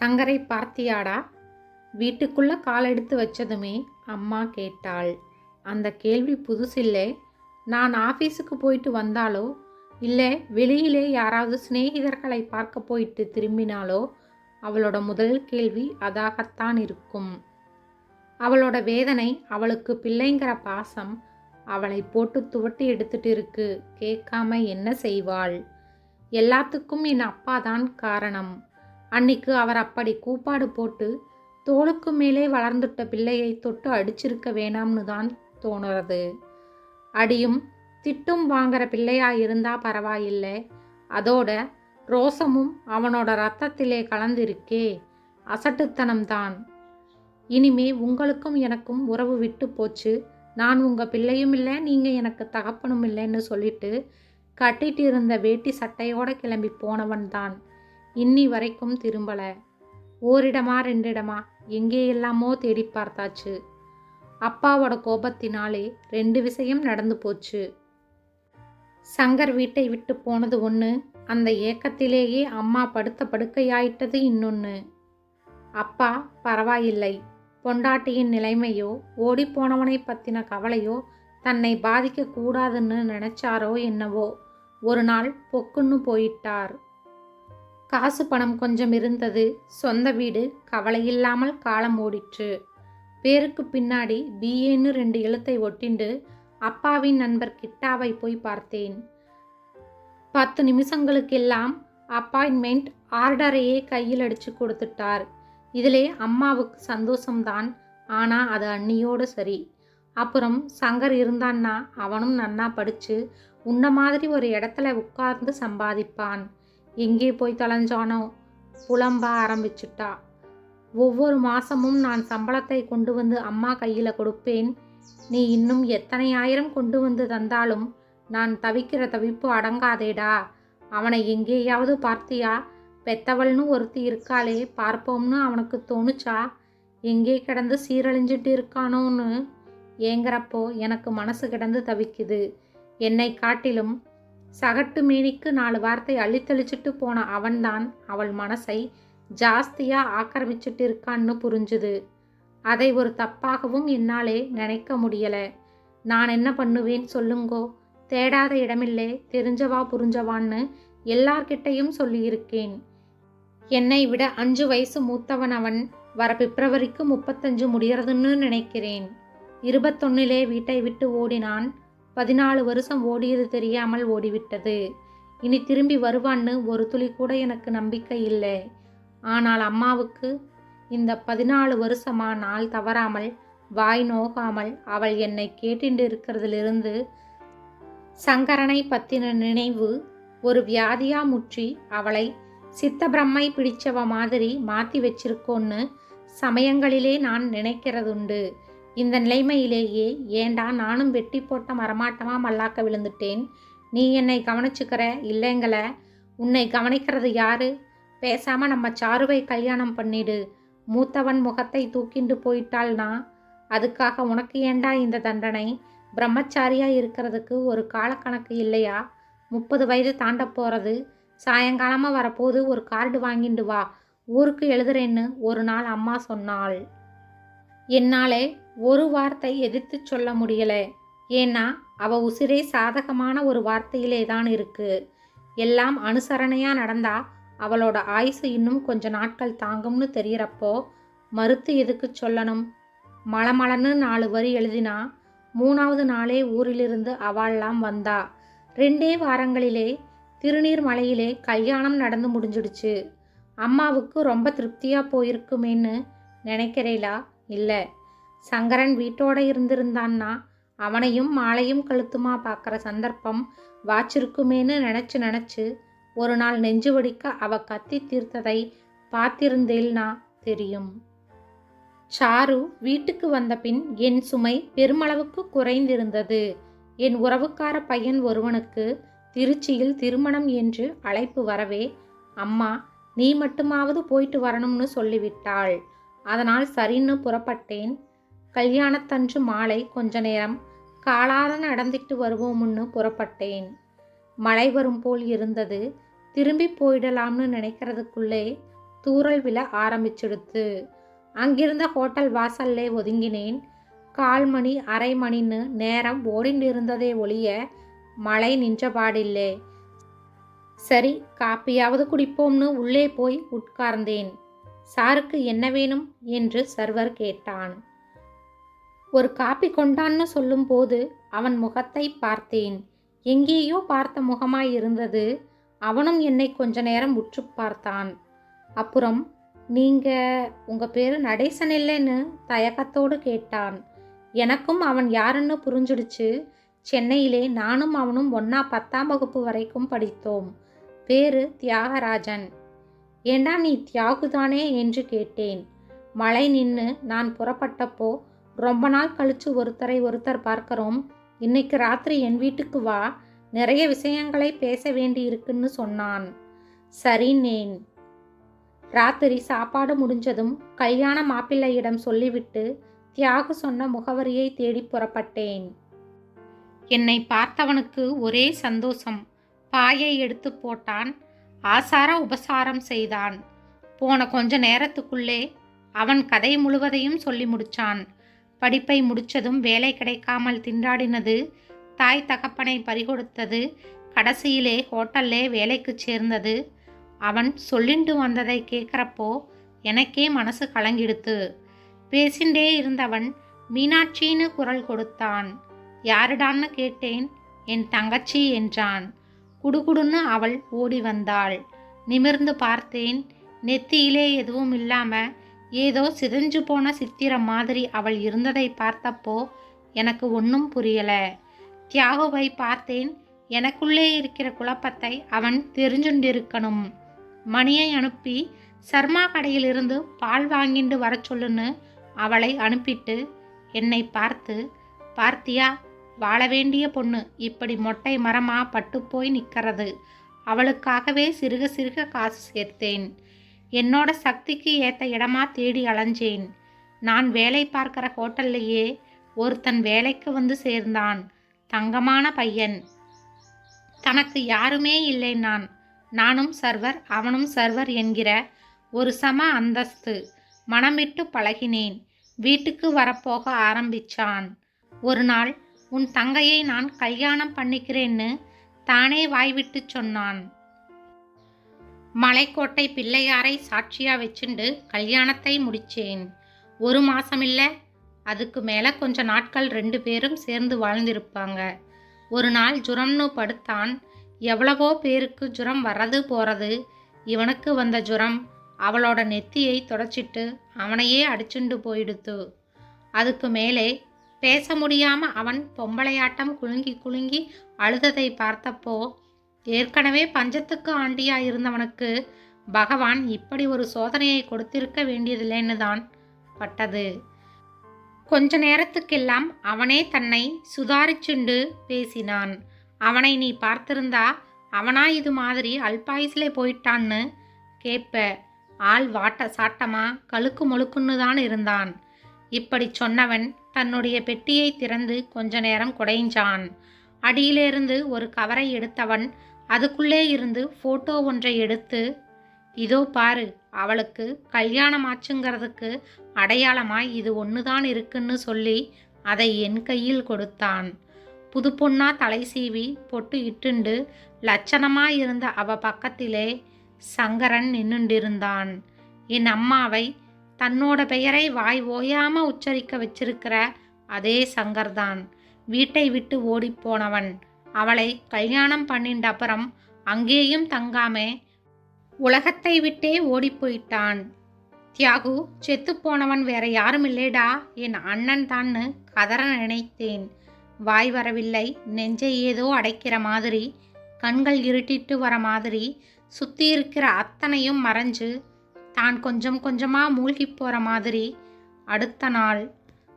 சங்கரை பார்த்தியாடா? வீட்டுக்குள்ளே கால் எடுத்து வச்சதுமே அம்மா கேட்டாள். அந்த கேள்வி புதுசில்லை. நான் ஆஃபீஸுக்கு போயிட்டு வந்தாலோ? இல்லை வெளியிலே யாராவது சிநேகிதர்களை பார்க்க போயிட்டு திரும்பினாலோ? அவளோட முதல் கேள்வி அதாகத்தான் இருக்கும். அவளோட வேதனை அவளுக்கு பிள்ளைங்கிற பாசம் அவளை போட்டு துவட்டி எடுத்துட்டு இருக்கு. கேட்காம என்ன செய்வாள்? எல்லாத்துக்கும் என் அப்பா தான் காரணம். அன்னைக்கு அவர் அப்படி கூப்பாடு போட்டு தோளுக்கு மேலே வளர்ந்துட்ட பிள்ளையை தொட்டு அடிச்சிருக்க வேணாம்னு தான் தோணுறது. அடியும் திட்டும் வாங்குற பிள்ளையா இருந்தா பரவாயில்லை. அதோட ரோசமும் அவனோட ரத்தத்திலே கலந்திருக்கே. அசட்டுத்தனம்தான். இனிமே உங்களுக்கும் எனக்கும் உறவு விட்டு போச்சு. நான் உங்கள் பிள்ளையும் இல்லை நீங்கள் எனக்கு தகப்பனும் இல்லைன்னு சொல்லிட்டு கட்டிட்டு இருந்த வேட்டி சட்டையோட கிளம்பி போனவன் தான் இன்னி வரைக்கும் திரும்பல. ஓரிடமா ரெண்டிடமா எங்கேயெல்லாமோ தேடி பார்த்தாச்சு. அப்பாவோட கோபத்தினாலே ரெண்டு விஷயம் நடந்து போச்சு. சங்கர் வீட்டை விட்டு போனது ஒன்று அந்த ஏக்கத்திலேயே அம்மா படுத்த படுக்கையாயிட்டது இன்னொன்று அப்பா பரவாயில்லை. பொண்டாட்டியின் நிலைமையோ ஓடிப்போனவனை பற்றின கவலையோ தன்னை பாதிக்கக்கூடாதுன்னு நினச்சாரோ நினைச்சாரோ என்னவோ. ஒரு நாள் பொக்குன்னு போயிட்டார். காசு பணம் கொஞ்சம் இருந்தது. சொந்த வீடு கவலையில்லாமல் காலம் ஓடிற்று. பேருக்கு பின்னாடி பிஏன்னு ரெண்டு எழுத்தை ஒட்டிண்டு அப்பாவின் நண்பர் கிட்டாவை போய் பார்த்தேன். பத்து நிமிஷங்களுக்கெல்லாம் அப்பாயின்மெண்ட் ஆர்டரையே கையில் அடித்து கொடுத்துட்டார். இதிலே அம்மாவுக்கு சந்தோஷம்தான். ஆனால் அது அண்ணியோடு சரி. அப்புறம் சங்கர் இருந்தான்னா அவனும் நன்னா படித்து உன்ன மாதிரி ஒரு இடத்துல உட்கார்ந்து சம்பாதிப்பான். எங்கே போய் தொலைஞ்சானோ? புலம்ப ஆரம்பிச்சுட்டா. ஒவ்வொரு மாதமும் நான் சம்பளத்தை கொண்டு வந்து அம்மா கையில் கொடுப்பேன். நீ இன்னும் எத்தனை ஆயிரம் கொண்டு வந்து தந்தாலும் நான் தவிக்கிற தவிப்பு அடங்காதேடா. அவனை எங்கேயாவது பார்த்தியா? பெத்தவள்னு ஒருத்தி இருக்காளே பார்ப்போம்னு அவனுக்கு தோணுச்சா? எங்கே கிடந்து சீரழிஞ்சிட்டு இருக்கானோன்னு? ஏங்குறப்போ எனக்கு மனசு கிடந்து தவிக்குது. என்னை காட்டிலும் சகட்டு மேனிக்கு நாலு வார்த்தை அள்ளித்தளிச்சிட்டு போன அவன்தான் அவள் மனசை ஜாஸ்தியா ஆக்கிரமிச்சிட்டு இருக்கான்னு புரிஞ்சுது. அதை ஒரு தப்பாகவும் என்னாலே நினைக்க முடியல. நான் என்ன பண்ணுவேன் சொல்லுங்கோ? தேடாத இடமில்லே தெரிஞ்சவா புரிஞ்சவான்னு எல்லார்கிட்டையும் சொல்லியிருக்கேன். என்னை விட அஞ்சு வயசு மூத்தவன் அவன் வர பிப்ரவரிக்கு முப்பத்தஞ்சு முடியறதுன்னு நினைக்கிறேன். இருபத்தொன்னிலே வீட்டை விட்டு ஓடினான் பதினாலு வருஷம் ஓடியது தெரியாமல் ஓடிவிட்டது. இனி திரும்பி வருவான்னு ஒரு துளி கூட எனக்கு நம்பிக்கை இல்லை. ஆனால் அம்மாவுக்கு இந்த பதினாலு வருஷமா நாள் தவறாமல் வாய் நோகாமல் அவள் என்னை கேட்டுண்டு இருக்கிறதிலிருந்து சங்கரனை பற்றின நினைவு ஒரு வியாதியா முற்றி அவளை சித்த பிரம்மை பிடிச்சவ மாதிரி மாற்றி வச்சிருக்கோன்னு சமயங்களிலே நான் நினைக்கிறதுண்டு. இந்த நிலைமையிலேயே ஏண்டா நானும் வெட்டி போட்ட மரமாட்டமா மல்லாக்க விழுந்துட்டேன்? நீ என்னை கவனிச்சுக்கிற? இல்லைங்கள. உன்னை கவனிக்கிறது யாரு? பேசாம நம்ம சாருவை கல்யாணம் பண்ணிடு. மூத்தவன் முகத்தை தூக்கிண்டு போயிட்டாள்னா அதுக்காக உனக்கு ஏண்டா இந்த தண்டனை? பிரம்மச்சாரியா இருக்கிறதுக்கு ஒரு காலக்கணக்கு இல்லையா? முப்பது வயது தாண்ட போகிறது சாயங்காலமாக வரப்போது ஒரு கார்டு வாங்கிண்டு வா. ஊருக்கு எழுதுறேன்னு ஒரு நாள் அம்மா சொன்னாள். என்னாலே ஒரு வார்த்தை எதிர்த்து சொல்ல முடியல. ஏன்னா அவ உசிரே சாதகமான ஒரு வார்த்தையிலே தான் இருக்கு. எல்லாம் அனுசரணையா நடந்தா அவளோட ஆயுசு இன்னும் கொஞ்ச நாட்கள் தாங்கும்னு தெரியறப்போ மறுத்து எதுக்கு சொல்லணும்? மலமலன்னு நாலு வரி எழுதினா மூணாவது நாளே ஊரிலிருந்து அவள்லாம் வந்தா. ரெண்டே வாரங்களிலே திருநீர் மலையிலே கல்யாணம் நடந்து முடிஞ்சிடுச்சு. அம்மாவுக்கு ரொம்ப திருப்தியாக போயிருக்குமேன்னு நினைக்கிறீளா இல்லை. சங்கரன் வீட்டோட இருந்திருந்தான்னா அவனையும் மாலையும் கழுத்துமா பார்க்குற சந்தர்ப்பம் வாச்சிருக்குமேன்னு நினச்சி நினச்சி ஒரு நாள் நெஞ்சு வடிக்க அவ கத்தி தீர்த்ததை பார்த்திருந்தேல்னா தெரியும். சாரு வீட்டுக்கு வந்த பின் என் சுமை பெருமளவுக்கு குறைந்திருந்தது. என் உறவுக்கார பையன் ஒருவனுக்கு திருச்சியில் திருமணம் என்று அழைப்பு வரவே அம்மா நீ மட்டுமாவது போயிட்டு வரணும்னு சொல்லிவிட்டாள். அதனால் சரின்னு புறப்பட்டேன். கல்யாணத்தன்று மாலை கொஞ்ச நேரம் காலார நடந்துட்டு வருவோம்னு புறப்பட்டேன். மழை வரும் போல் இருந்தது. திரும்பி போயிடலாம்னு நினைக்கிறதுக்குள்ளே தூறல் விழ ஆரம்பிச்சிடுத்து. அங்கிருந்த ஹோட்டல் வாசல்லே ஒதுங்கினேன். கால் மணி அரை மணின்னு நேரம் ஓடிண்டிருந்ததே ஒழிய மழை நின்றபாடில்லை. சரி காப்பியாவது குடிப்போம்னு உள்ளே போய் உட்கார்ந்தேன். சாருக்கு என்ன வேணும்? என்று சர்வர் கேட்டான். ஒரு காப்பி கொண்டான்னு சொல்லும்போது அவன் முகத்தை பார்த்தேன். எங்கேயோ பார்த்த முகமாய் இருந்தது. அவனும் என்னை கொஞ்ச நேரம் உற்று பார்த்தான். அப்புறம் நீங்க உங்க பேரு நடேசன் இல்லைன்னு தயக்கத்தோடு கேட்டான். எனக்கும் அவன் யாருன்னு புரிஞ்சிடுச்சு. சென்னையிலே நானும் அவனும் ஒன்னா பத்தாம் வகுப்பு வரைக்கும் படித்தோம். பேரு தியாகராஜன். ஏண்டா நீ தியாகுதானே? என்று கேட்டேன். மழை நின்று நான் புறப்பட்டப்போ ரொம்ப நாள் கழித்து ஒருத்தரை ஒருத்தர் பார்க்குறோம். இன்னைக்கு ராத்திரி என் வீட்டுக்கு வா நிறைய விஷயங்களை பேச வேண்டி இருக்குன்னு சொன்னான். சரி நேன். ராத்திரி சாப்பாடு முடிஞ்சதும் கல்யாண மாப்பிள்ளையிடம் சொல்லிவிட்டு தியாகு சொன்ன முகவரியை தேடி புறப்பட்டேன். என்னை பார்த்தவனுக்கு ஒரே சந்தோஷம். பாயை எடுத்து போட்டான் ஆசார உபசாரம் செய்தான். போன கொஞ்ச நேரத்துக்குள்ளே அவன் கதை முழுவதையும் சொல்லி முடிச்சான். படிப்பை முடித்ததும் வேலை கிடைக்காமல் திண்டாடினது தாய் தகப்பனை பறிகொடுத்தது கடைசியிலே ஹோட்டல்லே வேலைக்கு சேர்ந்தது. அவன் சொல்லிண்டு வந்ததை கேட்குறப்போ எனக்கே மனசு கலங்கிடுத்து. பேசிண்டே இருந்தவன் மீனாட்சின்னு குரல் கொடுத்தான். யாருடான்னு கேட்டேன்? என் தங்கச்சி என்றான். குடுகுடுன்னு அவள் ஓடி வந்தாள். நிமிர்ந்து பார்த்தேன் நெத்தியிலே எதுவும் இல்லாமல் ஏதோ சிதைஞ்சு போன சித்திரம் மாதிரி அவள் இருந்ததை பார்த்தப்போ எனக்கு ஒன்றும் புரியல. தியாகுவை பார்த்தேன். எனக்குள்ளே இருக்கிற குழப்பத்தை அவன் தெரிஞ்சுண்டிருக்கணும். மணியை அனுப்பி சர்மா கடையிலிருந்து பால் வாங்கிண்டு வர சொல்லுன்னு அவளை அனுப்பிட்டு என்னை பார்த்து பார்த்தியா வாழ வேண்டிய பொண்ணு. இப்படி மொட்டை மரமா பட்டுப்போய் நிற்கிறது அவளுக்காகவே சிறுக சிறுக காசு சேர்த்தேன். என்னோட சக்திக்கு ஏற்ற இடமா தேடி அலைஞ்சேன். நான் வேலை பார்க்கிற ஹோட்டல்லையே ஒருத்தன் வேலைக்கு வந்து சேர்ந்தான். தங்கமான பையன். தனக்கு யாருமே இல்லை நான். நானும் சர்வர் அவனும் சர்வர் என்கிற ஒரு சம அந்தஸ்து. மனமிட்டு பழகினேன். வீட்டுக்கு வரப்போக ஆரம்பிச்சான். ஒரு நாள் உன் தங்கையை நான் கல்யாணம் பண்ணிக்கிறேன்னு தானே வாய்விட்டு சொன்னான். மலைக்கோட்டை பிள்ளையாரை சாட்சியா வச்சுண்டு கல்யாணத்தை முடிச்சேன். ஒரு மாசமில்ல அதுக்கு மேலே கொஞ்ச நாட்கள் ரெண்டு பேரும் சேர்ந்து வாழ்ந்திருப்பாங்க. ஒரு நாள் ஜுரம்னு படுத்தான். எவ்வளவோ பேருக்கு ஜுரம் வர்றது போறது. இவனுக்கு வந்த ஜுரம் அவளோட நெத்தியை தொடச்சிட்டு அவனையே அடிச்சுண்டு போயிடுத்து. அதுக்கு மேலே பேச முடியாம அவன் பொம்பளையாட்டம் குலுங்கி குலுங்கி அழுததை பார்த்தப்போ ஏற்கனவே பஞ்சத்துக்கு ஆண்டியா இருந்தவனுக்கு பகவான் இப்படி ஒரு சோதனையை கொடுத்திருக்க வேண்டியதில்லைன்னு தான் பட்டது. கொஞ்ச நேரத்துக்கெல்லாம் அவனே தன்னை சுதாரிச்சுண்டு பேசினான். அவனை நீ பார்த்திருந்தா அவனா இது மாதிரி அல்பாயுசிலே போயிட்டான்னு கேட்ப. ஆள் வாட்ட சாட்டமா கழுக்கு முழுக்குன்னு தான் இருந்தான். இப்படி சொன்னவன் தன்னுடைய பெட்டியை திறந்து கொஞ்ச நேரம் குடைஞ்சான். அடியிலிருந்து ஒரு கவரை எடுத்தவன் அதுக்குள்ளே இருந்து ஃபோட்டோ ஒன்றை எடுத்து இதோ பாரு அவளுக்கு கல்யாணம் ஆச்சுங்கிறதுக்கு அடையாளமாய் இது ஒன்று தான் இருக்குன்னு சொல்லி அதை என் கையில் கொடுத்தான். புது பொண்ணா தலை சீவி பொட்டு இட்டுண்டு லட்சணமாக இருந்த அவ பக்கத்திலே சங்கரன் நின்னுண்டிருந்தான். என் அம்மாவை தன்னோட பெயரை வாய் ஓயாம உச்சரிக்க வச்சிருக்கிற அதே சங்கர்தான். வீட்டை விட்டு ஓடிப்போனவன் அவளை கல்யாணம் பண்ணிண்ட அப்புறம் அங்கேயும் தங்காமே உலகத்தை விட்டே ஓடிப்போயிட்டான் தியாகு செத்துப்போனவன் வேற யாரும் இல்லைடா என் அண்ணன் தான்னு கதற நினைத்தேன். வாய் வரவில்லை நெஞ்சை ஏதோ அடைக்கிற மாதிரி கண்கள் இருட்டிட்டு வர மாதிரி சுத்தி இருக்கிற அத்தனையும் மறைஞ்சு தான் கொஞ்சம் கொஞ்சமா மூழ்கி போற மாதிரி. அடுத்த நாள்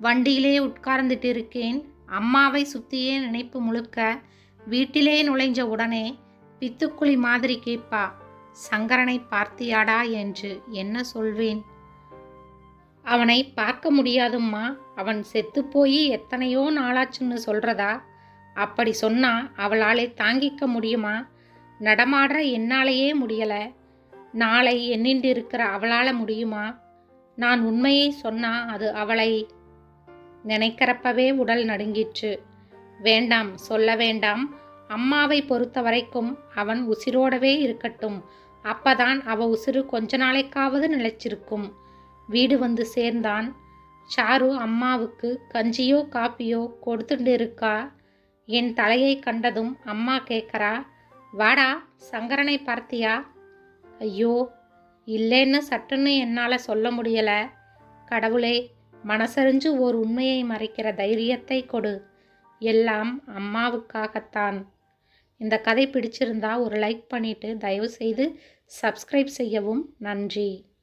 வண்டியிலே உட்கார்ந்துட்டு இருக்கேன். அம்மாவை சுத்தியே நினைப்பு முழுக்க வீட்டிலே நுழைஞ்ச உடனே பித்துக்குழி மாதிரி கேட்பா சங்கரனை பார்த்தியாடா என்று என்ன சொல்வேன்? அவனை பார்க்க முடியாதும்மா. அவன் செத்துப்போய் எத்தனையோ நாளாச்சுன்னு சொல்றதா? அப்படி சொன்னா அவளாலே தாங்கிக்க முடியுமா? நடமாடுற என்னாலேயே முடியலை. நாளை எண்ணின்று இருக்கிற அவளால் முடியுமா? நான் உண்மையை சொன்னா அது அவளை நினைக்கிறப்பவே உடல் நடுங்கிற்று. வேண்டாம் சொல்ல வேண்டாம். அம்மாவை பொறுத்த வரைக்கும் அவன் உசிரோடவே இருக்கட்டும். அப்பதான் அவ உசிறு கொஞ்ச நாளைக்காவது நிலைச்சிருக்கும் வீடு வந்து சேர்ந்தான். சாரு அம்மாவுக்கு கஞ்சியோ காப்பியோ கொடுத்துட்டு இருக்கா என் தலையை கண்டதும் அம்மா கேட்குறா வாடா சங்கரனை பார்த்தியா? ஐயோ இல்லைன்னு சட்டுன்னு என்னால் சொல்ல முடியலை. கடவுளே மனசறிஞ்சு ஓர் உண்மையை மறைக்கிற தைரியத்தை கொடு. எல்லாம் அம்மாவுக்காகத்தான். இந்த கதை பிடிச்சிருந்தா ஒரு லைக் பண்ணிவிட்டு தயவுசெய்து சப்ஸ்கிரைப் செய்யவும். நன்றி.